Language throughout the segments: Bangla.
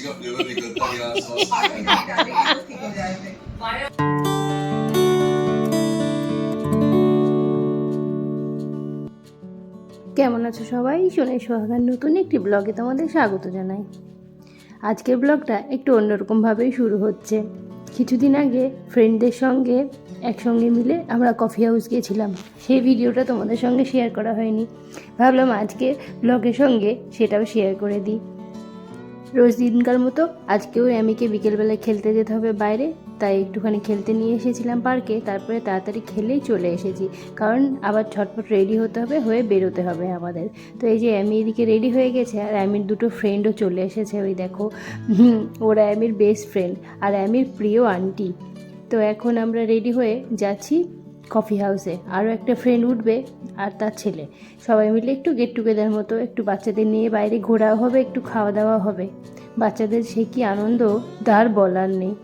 good কেমন আছো সবাই? শোনে সোহাগার নতুন একটি ব্লগে তোমাদের স্বাগত জানাই। আজকের ব্লগটা একটু অন্যরকমভাবেই শুরু হচ্ছে। কিছুদিন আগে ফ্রেন্ডদের সঙ্গে একসঙ্গে মিলে আমরা কফি হাউস গিয়েছিলাম। সেই ভিডিওটা তোমাদের সঙ্গে শেয়ার করা হয়নি। ভাবলাম আজকে ব্লগের সঙ্গে সেটাও শেয়ার করে দিই। রোজ দিনকার মতো আজকেও অ্যামিকে বিকেলবেলায় খেলতে যেতে হবে বাইরে, তাই একটুখানি খেলতে নিয়ে এসেছিলাম পার্কে, তারপরে তাড়াতাড়ি খেলেই চলে এসেছি। কারণ আবার ছটপট রেডি হতে হবে, হয়ে বেরোতে হবে আমাদের। তো এই যে অ্যামি এদিকে রেডি হয়ে গেছে, আর অ্যামির দুটো ফ্রেন্ডও চলে এসেছে, ওই দেখো। ওরা অ্যামির বেস্ট ফ্রেন্ড আর অ্যামির প্রিয় আন্টি তো এখন আমরা রেডি হয়ে যাচ্ছি কফি হাউসে আরও একটা ফ্রেন্ড উঠবে আর তার ছেলে। সবাই মিলে একটু গেট টুগেদার মতো, একটু বাচ্চাদের নিয়ে বাইরে ঘোরাও হবে, একটু খাওয়া দাওয়া হবে। বাচ্চাদের সে কি আনন্দ? তার বলার নেই।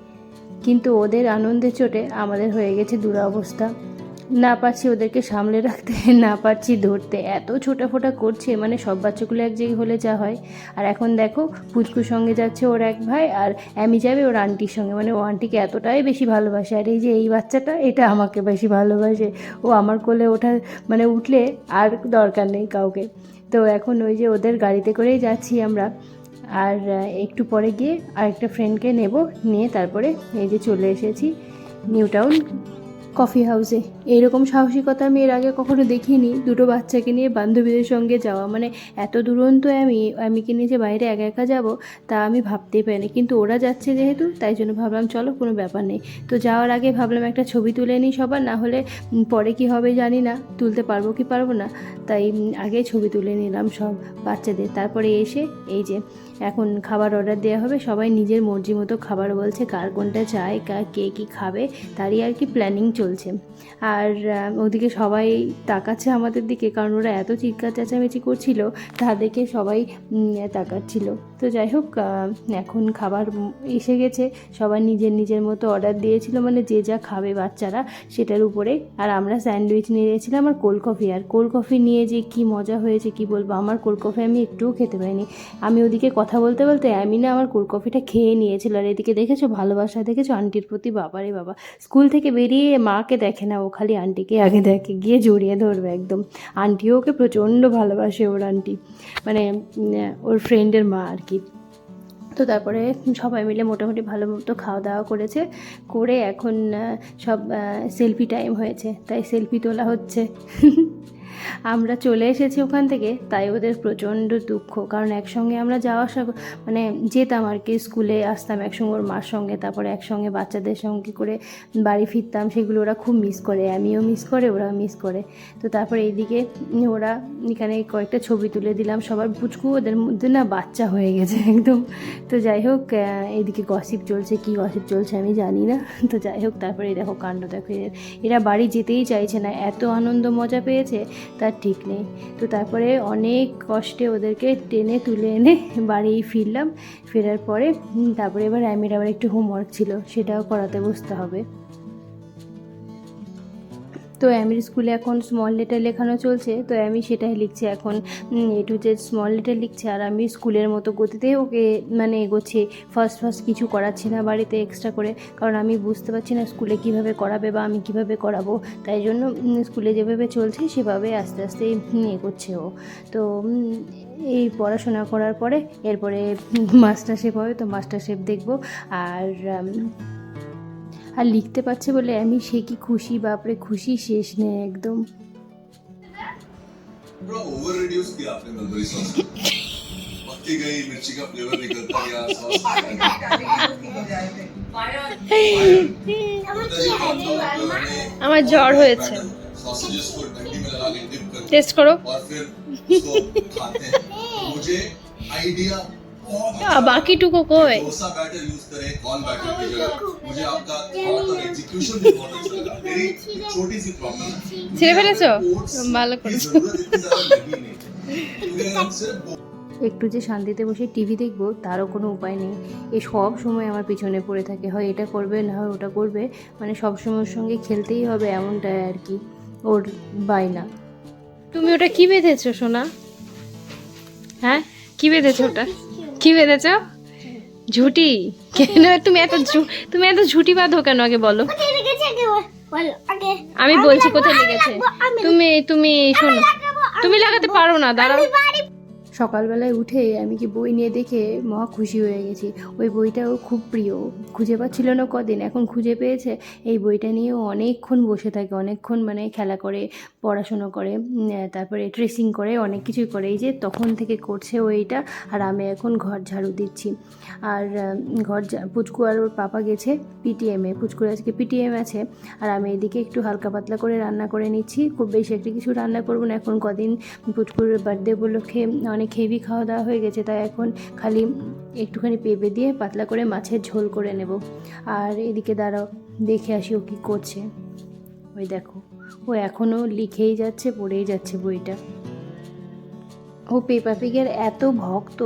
কিন্তু ওদের আনন্দের চোটে আমাদের হয়ে গেছে দুরবস্থা। না পারছি ওদেরকে সামলে রাখতে, না পারছি ধরতে। এত ছোটাফোটা করছে মানে সব বাচ্চাগুলো এক জায়গায় হলে যা হয়। আর এখন দেখো, পুচকুর সঙ্গে যাচ্ছে ওর এক ভাই আর অ্যামি যাবে ওর আন্টির সঙ্গে। মানে ও আন্টিকে এতটাই বেশি ভালোবাসে। আর এই যে এই বাচ্চাটা, এটা আমাকে বেশি ভালোবাসে। ও আমার কোলে ওঠা মানে উঠলে আর দরকার নেই কাউকে। তো এখন ওই যে ওদের গাড়িতে করেই যাচ্ছি আমরা। আর একটু পরে গিয়ে আরেকটা ফ্রেন্ডকে নেব। নিয়ে তারপরে এই যে চলে এসেছি, নিউ টাউন। কফি হাউসে এইরকম সাহসিকতা আমি এর আগে কখনো দেখিনি দুটো বাচ্চাকে নিয়ে বান্ধবীদের সঙ্গে যাওয়া। মানে এত দুরন্ত আমি আমিকে নিয়ে যে বাইরে একা একা যাব? তা আমি ভাবতেই পারিনি। কিন্তু ওরা যাচ্ছে যেহেতু, তাই জন্য ভাবলাম, চলো, কোনো ব্যাপার নেই। তো যাওয়ার আগে ভাবলাম, একটা ছবি তুলে নিই সবার। না হলে পরে কি হবে জানি না। তুলতে পারব কি পারব না। তাই আগে ছবি তুলে নিলাম সব বাচ্চাদের। তারপরে এসে এই যে, এখন খাবার অর্ডার দেওয়া হবে। সবাই নিজের মর্জি মতো খাবার বলছে, কার কোনটা চায় কার কে কী খাবে, তারই আর কি প্ল্যানিং চলছে। আর ওদিকে সবাই তাকাচ্ছে আমাদের দিকে, কারণ ওরা এত চিৎকার চেঁচামেচি করছিল তা দেখে সবাই তাকাচ্ছিল। তো যাই হোক এখন খাবার এসে গেছে, সবাই নিজের নিজের মতো অর্ডার দিয়েছিল মানে যে যা খাবে বাচ্চারা, সেটার উপরে। আর আমরা স্যান্ডউইচ নিয়ে গেছিলাম আর কোল্ড কফি আর কোল্ড কফি নিয়ে যে কি মজা হয়েছে, কি বলব? আমার কোল্ড কফি আমি একটুও খেতে পাইনি আমি ওদিকে কথা বলতে বলতে আমি না আমার কোল্ড কফিটা খেয়ে নিয়েছিল। আর এদিকে দেখেছ, ভালোবাসা, দেখেছ? আন্টির প্রতি বাবারে বাবা। স্কুল থেকে বেরিয়ে মাকে দেখে না, ও খালি আন্টিকে আগে দেখে, গিয়ে জড়িয়ে ধরবে একদম। আন্টিও ওকে প্রচণ্ড ভালোবাসে ওর আন্টি মানে ওর ফ্রেন্ডের মা আর কি। তো তারপরে সবাই মিলে মোটামুটি ভালো মতো খাওয়া দাওয়া করেছে, করে এখন সব সেলফি টাইম হয়েছে, তাই সেলফি তোলা হচ্ছে। আমরা চলে এসেছি ওখান থেকে তাই ওদের প্রচণ্ড দুঃখ। কারণ একসঙ্গে আমরা যাওয়া আসা মানে যেতাম আর কি স্কুলে আসতাম একসঙ্গে ওর মার সঙ্গে তারপরে একসঙ্গে বাচ্চাদের সঙ্গে করে বাড়ি ফিরতাম সেগুলো ওরা খুব মিস করে আমিও মিস করে ওরাও মিস করে। তো তারপরে এইদিকে ওরা এখানে কয়েকটা ছবি তুলে দিলাম সবার পুচকু ওদের মধ্যে না বাচ্চা হয়ে গেছে একদম। তো যাই হোক আহ, এইদিকে গসিপ চলছে কি গসিপ চলছে আমি জানি না। তো যাই হোক তারপরে দেখো কাণ্ড দেখো এরা বাড়ি যেতেই চাইছে না এত আনন্দ মজা পেয়েছে। তার ঠিক নেই। তো তারপরে অনেক কষ্টে ওদেরকে টেনে তুলে এনে বাড়ি ফিরলাম। ফেরার পরে তারপরে এবার অ্যামির আবার একটু হোমওয়ার্ক ছিল, সেটাও করাতে বসতে হবে। তো অ্যামির স্কুলে এখন স্মল লেটার লেখানো চলছে, তো আমি সেটাই লিখছি এখন। A to Z small letter লিখছে আর আমি স্কুলের মতো গতিতে ওকে মানে এগোচ্ছি। ফার্স্ট ফার্স্ট কিছু করাচ্ছি না বাড়িতে এক্সট্রা করে, কারণ আমি বুঝতে পারছি না স্কুলে কীভাবে করাবে বা আমি কীভাবে করাবো। তাই জন্য স্কুলে যেভাবে চলছে সেভাবে আস্তে আস্তে এগোচ্ছে ও। তো এই পড়াশোনা করার পরে, এরপরে মাস্টার শেফ হবে, তো মাস্টার শেফ দেখব। আর আর লিখতে পারছে বলে আমি সে কি খুশি? বাপরে খুশি শেষ নেই একদম। আমার জ্বর হয়েছে। টেস্ট করো আইডিয়া বাকিটুকু কই ছেড়ে सो। ভালো को একটু যে শান্তিতে বসে টিভি দেখব তারও কোনো উপায় নেই। এ সব সময় আমার পিছনে পড়ে থাকে। হয় এটা করবে না হয় ওটা করবে। মানে সব সময়ের সঙ্গে খেলতেই হবে এমনটাই আর কি। ওর বায়না। তুমি ওটা কি বেঁধেছো সোনা? হ্যাঁ? কি বেঁধেছো ওটা? কি বেঁধেছো ঝুটি? কেন? তুমি এত ঝু- তুমি এত ঝুটি বাঁধো কেন? আগে বলো। আমি বলছি কোথায় লেগেছে? তুমি তুমি শোনো। তুমি লাগাতে পারো না দাঁড়াও। সকালবেলায় উঠে আমি কি বই নিয়ে দেখে মহা খুশি হয়ে গেছি। ওই বইটাও খুব প্রিয়। খুঁজে পাচ্ছিল না কদিন, এখন খুঁজে পেয়েছে। এই বইটা নিয়ে অনেকক্ষণ বসে থাকে, অনেকক্ষণ মানে খেলা করে, পড়াশুনো করে তারপরে ট্রেসিং করে, অনেক কিছুই করে। এই যে তখন থেকে করছে ও এইটা, আর আমি এখন ঘর ঝাড়ু দিচ্ছি। আর ঘর পুচকু আর ওর পাপা গেছে পিটিএমে পুচকুর আজকে পিটিএম আছে। আর আমি এদিকে একটু হালকা পাতলা করে রান্না করে নিচ্ছি। খুব বেশি একটা কিছু রান্না করব না। এখন কদিন পুচকুর বার্থডে উপলক্ষে অনেক হেভি খাওয়া দাওয়া হয়ে গেছে, তাই এখন খালি একটুখানি পেঁপে দিয়ে পাতলা করে মাছের ঝোল করে নেব। আর এদিকে দাঁড়াও, দেখে আসি ও কী করছে। ওই দেখো, ও এখনও লিখেই যাচ্ছে, পড়েই যাচ্ছে বইটা। ও পেপা পিগের এত ভক্ত,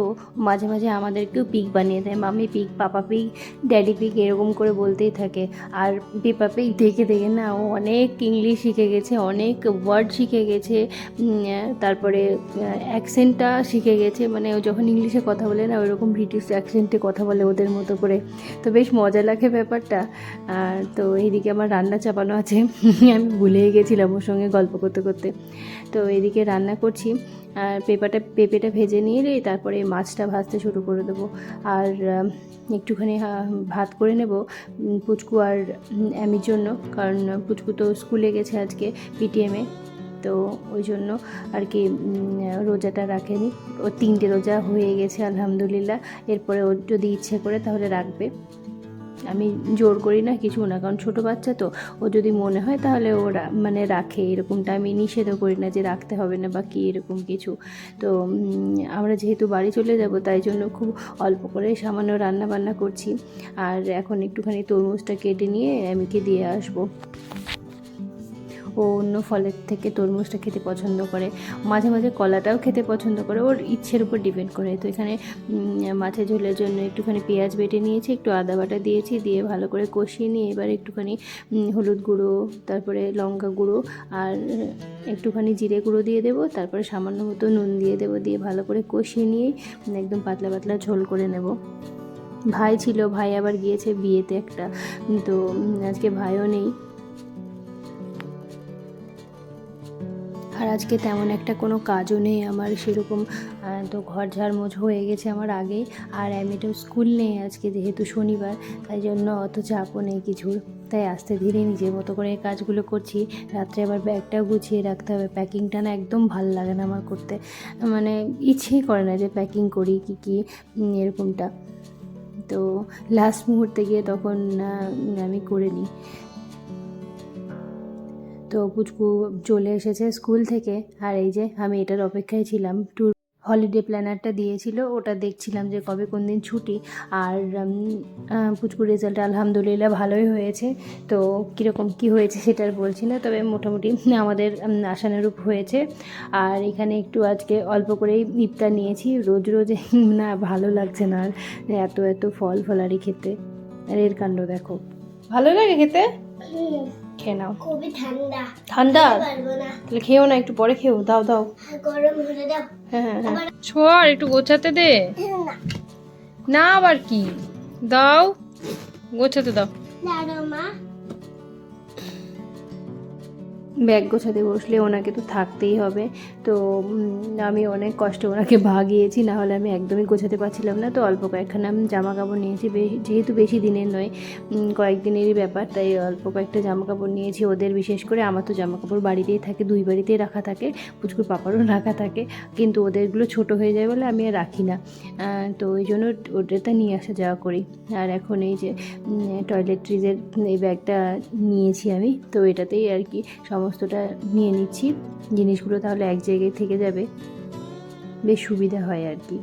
মাঝে মাঝে আমাদেরকেও পিক বানিয়ে দেয়। Mummy pic papa pic daddy pic এরকম করে বলতেই থাকে। আর পেপা পিক দেখে দেখে না, ও অনেক ইংলিশ শিখে গেছে, অনেক ওয়ার্ড শিখে গেছে তারপরে অ্যাকসেন্টটা শিখে গেছে। মানে ও যখন ইংলিশে কথা বলে না, ওইরকম ব্রিটিশ অ্যাকসেন্টে কথা বলে ওদের মতো করে। তো বেশ মজা লাগে ব্যাপারটা। তো এইদিকে আমার রান্না চাপানো আছে। আমি ভুলেই গেছিলাম ওর সঙ্গে গল্প করতে করতে। তো এদিকে রান্না করছি। আর পেঁপাটা পেঁপেটা ভেজে নিয়ে তারপরে মাছটা ভাজতে শুরু করে দেবো। আর একটুখানি ভাত করে নেব পুচকু আর অ্যামির জন্য, কারণ পুচকু তো স্কুলে গেছে আজকে পিটিএমে। তো ওই জন্য আর কি রোজাটা রাখেনি। ও তিনটে রোজা হয়ে গেছে, আলহামদুলিল্লাহ। এরপরে ও যদি ইচ্ছে করে তাহলে রাখবে। আমি জোর করি না, কিছু না, কারণ ছোটো বাচ্চা তো, ও যদি মনে হয় তাহলে ও মানে রাখে, এরকমটা আমি নিষেধও করি না যে রাখতে হবে না বা কী এরকম কিছু। তো আমরা যেহেতু বাড়ি চলে যাব, তাই জন্য খুব অল্প করে সামান্য রান্না বান্না করছি। আর এখন একটুখানি তরমুজটা কেটে নিয়ে আমি কি দিয়ে আসব। ও অন্য ফলের থেকে তরমুজটা খেতে পছন্দ করে। মাঝে মাঝে কলাটাও খেতে পছন্দ করে। ওর ইচ্ছের উপর ডিপেন্ড করে। তো এখানে মাছের ঝোলের জন্য একটুখানি পেঁয়াজ বেটে নিয়েছি, একটু আদা বাটা দিয়েছি, দিয়ে ভালো করে কষিয়ে নিয়ে এবার একটুখানি হলুদ গুঁড়ো, তারপরে লঙ্কা গুঁড়ো আর একটুখানি জিরে গুঁড়ো দিয়ে দেবো। তারপরে সামান্য মতো নুন দিয়ে দেবো। দিয়ে ভালো করে কষিয়ে নিয়ে একদম পাতলা পাতলা ঝোল করে নেব। ভাই ছিল, ভাই আবার গিয়েছে বিয়েতে একটা। তো আজকে ভাইও নেই। আর আজকে তেমন একটা কোনো কাজও নেই আমার, সেরকম তো ঘর ঝাড়মোছ হয়ে গেছে আমার আগেই। আর অ্যামিটো স্কুল নেই আজকে যেহেতু শনিবার, তাই জন্য অত চাপও নেই কিছুর তাই আস্তে ধীরে নিজের মতো করে কাজগুলো করছি। রাত্রে আবার ব্যাগটাও গুছিয়ে রাখতে হবে। প্যাকিংটা না একদম ভালো লাগে না আমার করতে। মানে ইচ্ছেই করে না যে প্যাকিং করি কী কী এরকমটা। তো লাস্ট মুহূর্তে গিয়ে তখন আমি করে নিই। তো পুচকু চলে এসেছে স্কুল থেকে। আর এই যে আমি এটার অপেক্ষায় ছিলাম। ট্যুর হলিডে প্ল্যানারটা দিয়েছিল। ওটা দেখছিলাম যে কবে কোন দিন ছুটি। আর পুচকুর রেজাল্ট আলহামদুলিল্লাহ ভালোই হয়েছে। তো কীরকম কি হয়েছে সেটার বলছি না। তবে মোটামুটি আমাদের আশানুরূপ হয়েছে। আর এখানে একটু আজকে অল্প করেই ইফতার নিয়েছি। রোজ রোজ না ভালো লাগছে না। আর এত এত ফল ফলারি খেতে। আর এর কাণ্ড দেখো। ভালো লাগে খেতে? হুম, খেয়ে নাও। খুবই ঠান্ডা। ঠান্ডা? তাহলে খেও না একটু পরে খেও দাও দাও। গরম হলে দাও। হ্যাঁ হ্যাঁ হ্যাঁ। ছোয়ার একটু গোছাতে দে। না। না আবার কি? দাও। গোছাতে দাও। দাঁড়াও মা। ব্যাগ গোছাতে বসলে ওনাকে তো থাকতেই হবে। তো আমি অনেক কষ্টে ওনাকে ভাগিয়েছি না হলে আমি একদমই গোছাতে পারছিলাম না। তো অল্প কয়েকখানা জামা কাপড় নিয়েছি যেহেতু বেশি দিনের নয় কয়েকদিনেরই ব্যাপার, তাই অল্প কয়েকটা জামা কাপড় নিয়েছি। ওদের বিশেষ করে আমার তো জামা কাপড় বাড়িতেই থাকে, দুই বাড়িতেই রাখা থাকে, পুচকুর পাপারও রাখা থাকে, কিন্তু ওদেরগুলো ছোট হয়ে যায় বলে আমি আর রাখি না। তো ওই জন্য ওদেরটা নিয়ে আসা যাওয়া করি। আর এখন এই যে টয়লেট্রিজের এই ব্যাগটা নিয়েছি আমি, তো এটাতেই আর কি সমস্তটা নিয়ে নিচ্ছি। জিনিসগুলো তাহলে এক জায়গায় থেকে যাবে। বেশ সুবিধা হয় আর কি।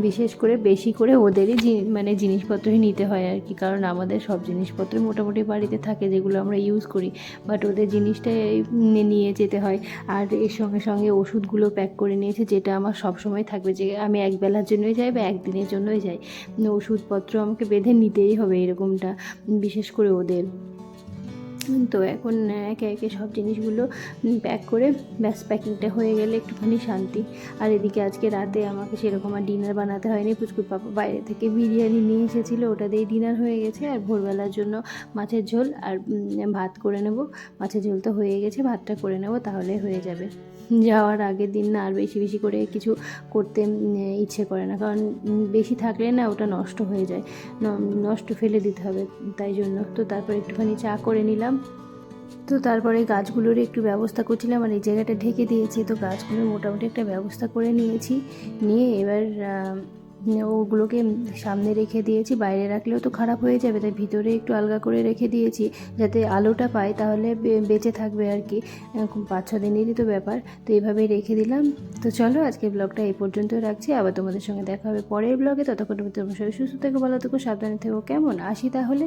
বিশেষ করে বেশি করে ওদেরই মানে জিনিসপত্রই নিতে হয় আর কি। কারণ আমাদের সব জিনিসপত্র মোটামুটি বাড়িতে থাকে যেগুলো আমরা ইউজ করি। বাট ওদের জিনিসটাই নি- নিয়ে যেতে হয়। আর এর সঙ্গে সঙ্গে ওষুধগুলো প্যাক করে নিয়েছে যেটা আমার সব সময় থাকবে যে, আমি এক বেলার জন্যই যাই বা একদিনের জন্যই যাই, ওষুধপত্র আমাকে বেঁধে নিতেই হবে এরকমটা, বিশেষ করে ওদের। তো, এখন একে একে সব জিনিসগুলো প্যাক করে ব্যাস প্যাকিংটা হয়ে গেলে একটুখানি শান্তি। আর এদিকে আজকে রাতে আমাকে সেরকম আর ডিনার বানাতে হয়নি। পুচকুর পাপা বাইরে থেকে বিরিয়ানি নিয়ে এসেছিল, ওটা দিয়েই ডিনার হয়ে গেছে। আর ভোরবেলার জন্য মাছের ঝোল আর ভাত করে নেব। মাছের ঝোল তো হয়ে গেছে, ভাতটা করে নেব, তাহলে হয়ে যাবে। যাওয়ার আগের দিন না আর বেশি বেশি করে কিছু করতে ইচ্ছে করে না। কারণ বেশি থাকলে না ওটা নষ্ট হয়ে যায়। নষ্ট ফেলে দিতে হবে, তাই জন্য। তো তারপর একটুখানি চা করে নিলাম। তো তারপরে গাছগুলোর একটু ব্যবস্থা করছিলাম আর এই জায়গাটা ঢেকে দিয়েছি। তো গাছগুলোর মোটামুটি একটা ব্যবস্থা করে নিয়েছি। নিয়ে এবার ওগুলোকে সামনে রেখে দিয়েছি। বাইরে রাখলেও তো খারাপ হয়ে যাবে, তাই ভিতরে একটু আলগা করে রেখে দিয়েছি যাতে আলোটা পায়, তাহলে বেঁচে থাকবে আর কি। পাঁচ, ছ দিনেরই তো ব্যাপার। তো এইভাবেই রেখে দিলাম। তো চলো আজকে ব্লগটা এই পর্যন্ত রাখছি। আবার তোমাদের সঙ্গে দেখা হবে পরের ব্লগে। ততক্ষণ তুমি তোমার সবাই সুস্থ থেকো, ভালো থেকো, সাবধানে থেকো। কেমন? আসি তাহলে।